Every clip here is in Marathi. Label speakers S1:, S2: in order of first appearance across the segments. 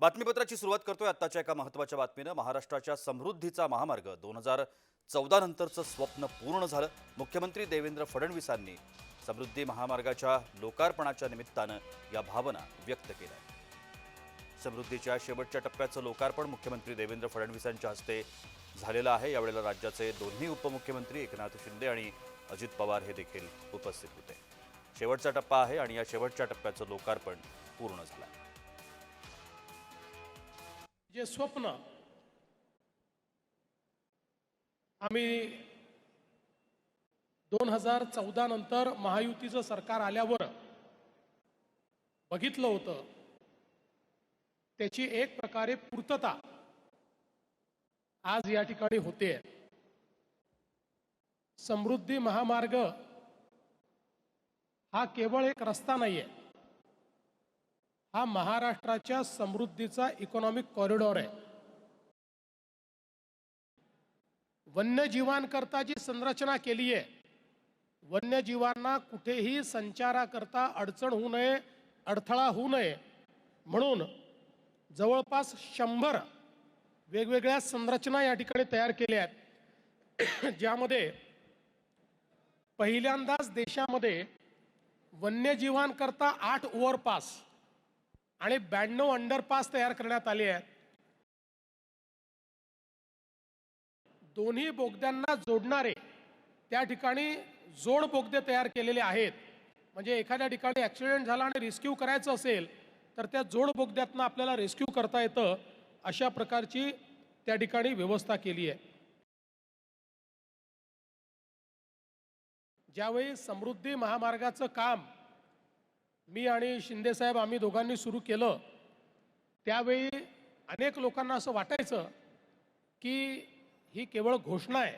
S1: बातमीपत्राची सुरुवात करतोय आत्ताच्या एका महत्त्वाच्या बातमीनं. महाराष्ट्राच्या समृद्धीचा महामार्ग. दोन हजार चौदा नंतरचं स्वप्न पूर्ण झालं. मुख्यमंत्री देवेंद्र फडणवीसांनी समृद्धी महामार्गाच्या लोकार्पणाच्या निमित्तानं या भावना व्यक्त केल्या. समृद्धीच्या शेवटच्या टप्प्याचं लोकार्पण मुख्यमंत्री देवेंद्र फडणवीसांच्या हस्ते झालेलं आहे. यावेळेला राज्याचे दोन्ही उपमुख्यमंत्री एकनाथ शिंदे आणि अजित पवार हे देखील उपस्थित होते. शेवटचा टप्पा आहे आणि या शेवटच्या टप्प्याचं लोकार्पण पूर्ण झालं. आहे
S2: जे स्वप्न आम्ही दोन हजार चौदा नंतर महायुतीचं सरकार आल्यावर बघितलं होतं त्याची एक प्रकारे पूर्तता आज या ठिकाणी होते. समृद्धी महामार्ग हा केवळ एक रस्ता नाही आहे हा महाराष्ट्राच्या समृद्धीचा इकॉनॉमिक कॉरिडॉर आहे. वन्यजीवांकरता जी संरचना केली आहे वन्यजीवांना कुठेही संचाराकरता अडचण होऊ नये अडथळा होऊ नये. म्हणून जवळपास शंभर वेगवेगळ्या संरचना या ठिकाणी तयार केल्या आहेत. ज्यामध्ये पहिल्यांदाच देशामध्ये वन्यजीवांकरता आठ ओव्हरपास आणि ब्याण्णव अंडरपास तयार करण्यात आले आहेत. दोन्ही बोगद्यांना जोडणारे त्या ठिकाणी जोड बोगदे तयार केलेले आहेत. म्हणजे एखाद्या ठिकाणी ॲक्सिडेंट झाला आणि रेस्क्यू करायचं असेल तर त्या जोड बोगद्यातनं आपल्याला रेस्क्यू करता येतं अशा प्रकारची त्या ठिकाणी व्यवस्था केली आहे. ज्यावेळी समृद्धी महामार्गाचं काम मी आणि शिंदेसाहेब आम्ही दोघांनी सुरू केलं. त्यावेळी अनेक लोकांना असं वाटायचं की ही केवळ घोषणा आहे.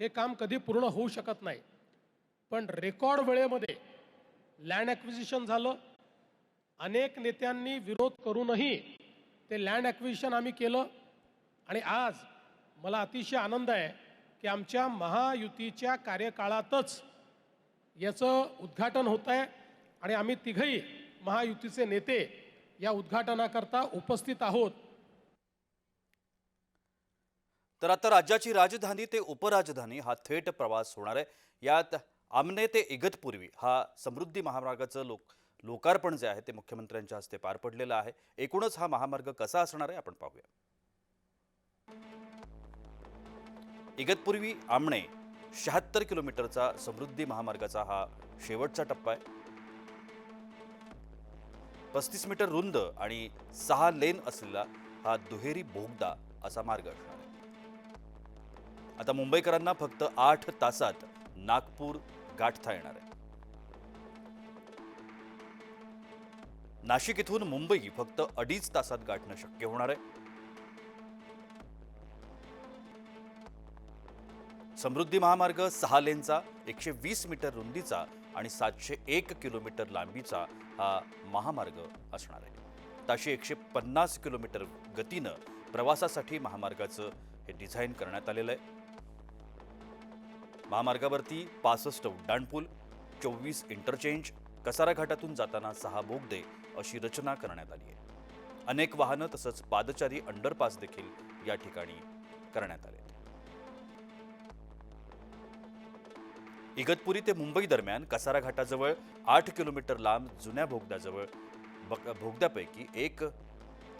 S2: हे काम कधी पूर्ण होऊ शकत नाही. पण रेकॉर्ड वेळेमध्ये लँड ॲक्विजिशन झालं. अनेक नेत्यांनी विरोध करूनही ते लँड ॲक्विजिशन आम्ही केलं. आणि आज मला अतिशय आनंद आहे की आमच्या महायुतीच्या कार्यकाळातच याचं उद्घाटन होत आहे आणि आम्ही तिघही महायुतीचे नेते या उद्घाटनाकरता उपस्थित आहोत.
S1: तर आता राज्याची राजधानी ते उपराजधानी हा थेट प्रवास होणार आहे. यात आमने ते इगतपूर्वी हा समृद्धी महामार्गाचं लोक लोकार्पण जे आहे ते मुख्यमंत्र्यांच्या हस्ते पार पडलेलं आहे. एकूणच हा महामार्ग कसा असणार आहे आपण पाहूया. इगतपूर्वी आमणे शहात्तर किलोमीटरचा समृद्धी महामार्गाचा हा शेवटचा टप्पा आहे. पस्तीस मीटर रुंद आणि सहा लेन असलेला हा दुहेरी बोगदा असा मार्ग असणार आहे. आता मुंबईकरांना फक्त आठ तासात नागपूर गाठता येणार आहे. नाशिक इथून मुंबई फक्त अडीच तासात गाठणं शक्य होणार आहे. समृद्धी महामार्ग सहा लेनचा एकशे वीस मीटर रुंदीचा आणि सातशे एक किलोमीटर लांबीचा हा महामार्ग असणार आहे. ताशी एकशे पन्नास किलोमीटर गतीनं प्रवासासाठी महामार्गाचं हे डिझाईन करण्यात आलेलं आहे. महामार्गावरती पासष्ट उड्डाणपूल चोवीस इंटरचेंज कसारा घाटातून जाताना सहा बोगदे अशी रचना करण्यात आली आहे. अनेक वाहनं तसंच पादचारी अंडरपास देखील या ठिकाणी करण्यात आले इगतपुरी ते मुंबई दरम्यान कसारा घाटाजवळ आठ किलोमीटर लांब जुन्या भोगद्याजवळ बक- भोगद्यापैकी एक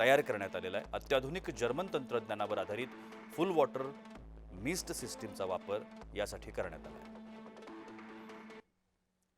S1: तयार करण्यात आलेला आहे. अत्याधुनिक जर्मन तंत्रज्ञानावर आधारित फुल वॉटर मिस्ट सिस्टीमचा वापर यासाठी करण्यात आला आहे.